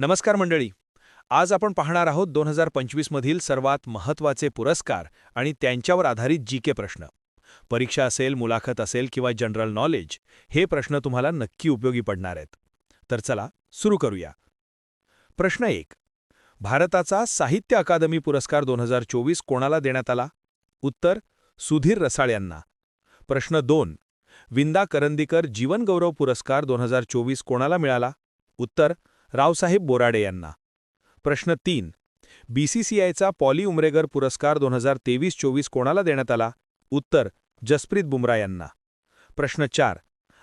नमस्कार मंडळी. आज आपण पाहणार आहोत दोन हजार पंचवीसमधील सर्वात महत्त्वाचे पुरस्कार आणि त्यांच्यावर आधारित जी के प्रश्न. परीक्षा असेल मुलाखत असेल किंवा जनरल नॉलेज हे प्रश्न तुम्हाला नक्की उपयोगी पडणार आहेत. तर चला सुरू करूया. प्रश्न एक. भारताचा साहित्य अकादमी पुरस्कार दोन हजार चोवीस कोणाला देण्यात आला? उत्तर सुधीर रसाळ यांना. प्रश्न दोन. विंदा करंदीकर जीवनगौरव पुरस्कार दोन हजार चोवीस कोणाला मिळाला? उत्तर रावसाहेब बोराडे यांना. प्रश्न तीन. बीसीसीआयचा पॉली उमरेगर पुरस्कार दोन हजार तेवीस चोवीस कोणाला देण्यात आला? उत्तर जसप्रीत बुमरा यांना. प्रश्न चार.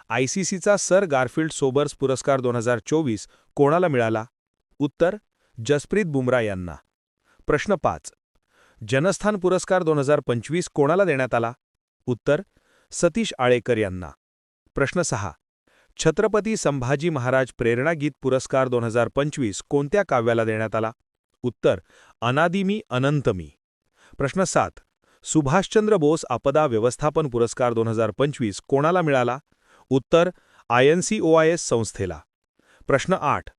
आयसीसीचा सर गारफिल्ड सोबर्स पुरस्कार दोन हजार चोवीस कोणाला मिळाला? उत्तर जसप्रीत बुमरा यांना. प्रश्न पाच. जनस्थान पुरस्कार दोन हजार पंचवीस कोणाला देण्यात आला? उत्तर सतीश आळेकर यांना. प्रश्न सहा. छत्रपती संभाजी महाराज प्रेरणा गीत पुरस्कार दोन हजार पंचवीस कोणत्या काव्याला देण्यात आला? उत्तर अनादिमी अनंतमी. प्रश्न सात सुभाषचंद्र बोस आपदा व्यवस्थापन पुरस्कार दोन हजार पंचवीस कोणाला मिळाला? उत्तर आयएनसीओआयएस संस्थेला. प्रश्न आठ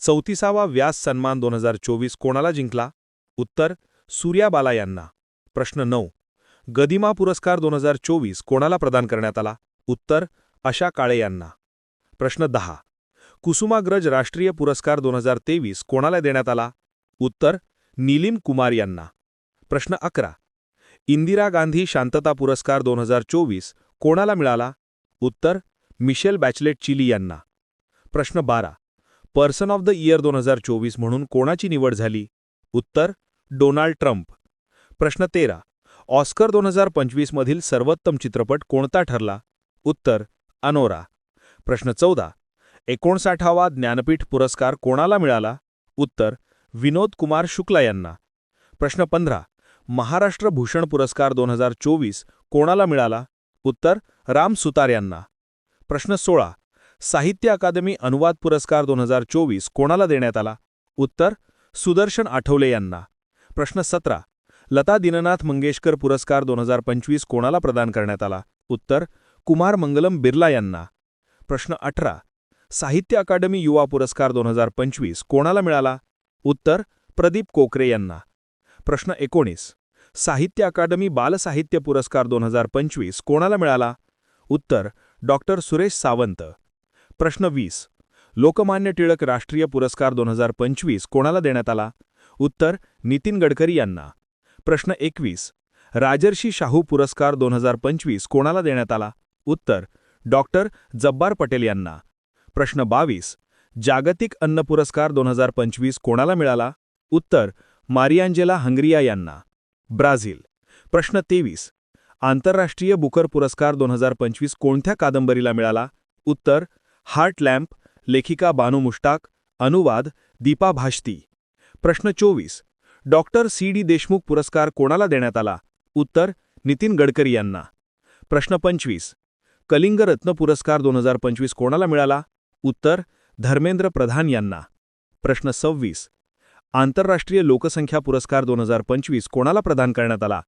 चौतीसावा व्यास सन्मान दोन हजार चोवीस कोणाला जिंकला? उत्तर सूर्याबाला यांना. प्रश्न नऊ गदिमा पुरस्कार दोन हजार चोवीस कोणाला प्रदान करण्यात आला? उत्तर अशा काळे यांना. प्रश्न दहा. कुसुमाग्रज राष्ट्रीय पुरस्कार दोन हजार तेवीस कोणाला देण्यात आला? उत्तर नीलिम कुमार यांना. प्रश्न अकरा. इंदिरा गांधी शांतता पुरस्कार दोन हजार चोवीस कोणाला मिळाला? उत्तर मिशेल बॅचलेट चिली यांना. प्रश्न बारा. पर्सन ऑफ द इयर दोन हजार चोवीस म्हणून कोणाची निवड झाली? उत्तर डोनाल्ड ट्रम्प. प्रश्न तेरा. ऑस्कर दोन हजार पंचवीसमधील सर्वोत्तम चित्रपट कोणता ठरला? उत्तर अनोरा. प्रश्न चौदा. एकोणसाठावा ज्ञानपीठ पुरस्कार कोणाला मिळाला? उत्तर विनोद कुमार शुक्ला यांना. प्रश्न पंधरा. महाराष्ट्र भूषण पुरस्कार दोन हजार चोवीस कोणाला मिळाला? उत्तर राम सुतार यांना. प्रश्न सोळा. साहित्य अकादमी अनुवाद पुरस्कार दोन हजार चोवीस कोणाला देण्यात आला? उत्तर सुदर्शन आठवले यांना. प्रश्न सतरा. लता दीननाथ मंगेशकर पुरस्कार दोन हजार पंचवीस कोणाला प्रदान करण्यात आला? उत्तर कुमार मंगलम बिर्ला यांना. प्रश्न अठरा. साहित्य अकादमी युवा पुरस्कार दोन हजार पंचवीस कोणाला मिळाला? उत्तर प्रदीप कोकरे यांना. प्रश्न एकोणीस. साहित्य अकादमी बालसाहित्य पुरस्कार दोन हजार पंचवीस कोणाला मिळाला? उत्तर डॉक्टर सुरेश सावंत. प्रश्न वीस. लोकमान्य टिळक राष्ट्रीय पुरस्कार दोन हजार पंचवीस कोणाला देण्यात आला? उत्तर नितीन गडकरी यांना. प्रश्न एकवीस. राजर्षी शाहू पुरस्कार दोन हजार पंचवीस कोणाला देण्यात आला? उत्तर डॉक्टर जब्बार पटेल यांना. प्रश्न बावीस. जागतिक अन्न पुरस्कार दोन हजार पंचवीस कोणाला मिळाला? उत्तर मारियांजेला हंग्रिया यांना. ब्राझील. प्रश्न तेवीस. आंतरराष्ट्रीय बुकर पुरस्कार दोन हजार पंचवीस कोणत्या कादंबरीला मिळाला? उत्तर हार्ट लॅम्प लेखिका बानू मुष्टाक अनुवाद दीपा भाष्ती प्रश्न चोवीस. डॉक्टर सी डी देशमुख पुरस्कार कोणाला देण्यात आला? उत्तर नितीन गडकरी यांना. प्रश्न पंचवीस. कलिंग रत्न पुरस्कार दोन हजार पंचवीस कोणाला मिळाला? उत्तर धर्मेंद्र प्रधान यांना. प्रश्न सव्वीस. आंतरराष्ट्रीय लोकसंख्या पुरस्कार दोन हजार पंचवीस कोणाला प्रदान करण्यात आला?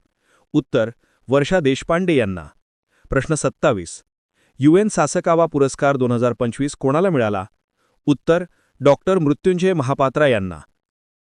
उत्तर वर्षा देशपांडे यांना. प्रश्न सत्तावीस. युएन सासकावा पुरस्कार दोन हजार पंचवीस कोणाला मिळाला? उत्तर डॉक्टर मृत्युंजय महापात्रा यांना.